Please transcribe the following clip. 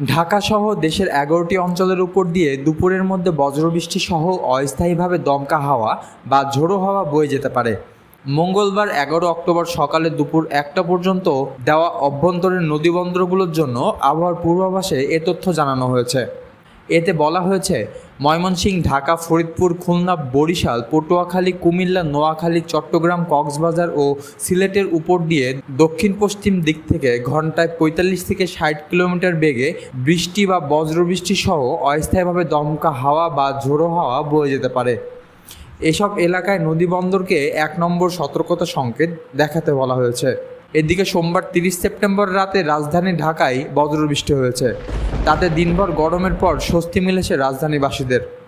ঢাকা সহ দেশের এগারোটি অঞ্চলের উপর দিয়ে দুপুরের মধ্যে বজ্রবৃষ্টি সহ অস্থায়ীভাবে দমকা হাওয়া বা ঝোড়ো হাওয়া বয়ে যেতে পারে। মঙ্গলবার এগারো অক্টোবর সকালে দুপুর একটা পর্যন্ত দেওয়া অভ্যন্তরীণ নদীবন্দরগুলোর জন্য আবহাওয়ার পূর্বাভাসে এ তথ্য জানানো হয়েছে। এতে বলা হয়েছে, ময়মনসিংহ, ঢাকা, ফরিদপুর, খুলনা, বরিশাল, পটুয়াখালী, কুমিল্লা, নোয়াখালী, চট্টগ্রাম, কক্সবাজার ও সিলেটের উপর দিয়ে দক্ষিণ পশ্চিম দিক থেকে ঘন্টায় পঁয়তাল্লিশ থেকে ষাট কিলোমিটার বেগে বৃষ্টি বা বজ্রবৃষ্টি সহ অস্থায়ীভাবে দমকা হাওয়া বা ঝোড়ো হাওয়া বয়ে যেতে পারে। এসব এলাকায় নদীবন্দরকে এক নম্বর সতর্কতা সংকেত দেখাতে বলা হয়েছে। এদিকে সোমবার তিরিশ সেপ্টেম্বর রাতে রাজধানী ঢাকায় বজ্রবৃষ্টি হয়েছে। তাতে দিনভর গরমের পর স্বস্তি মিলেছে রাজধানীবাসীদের।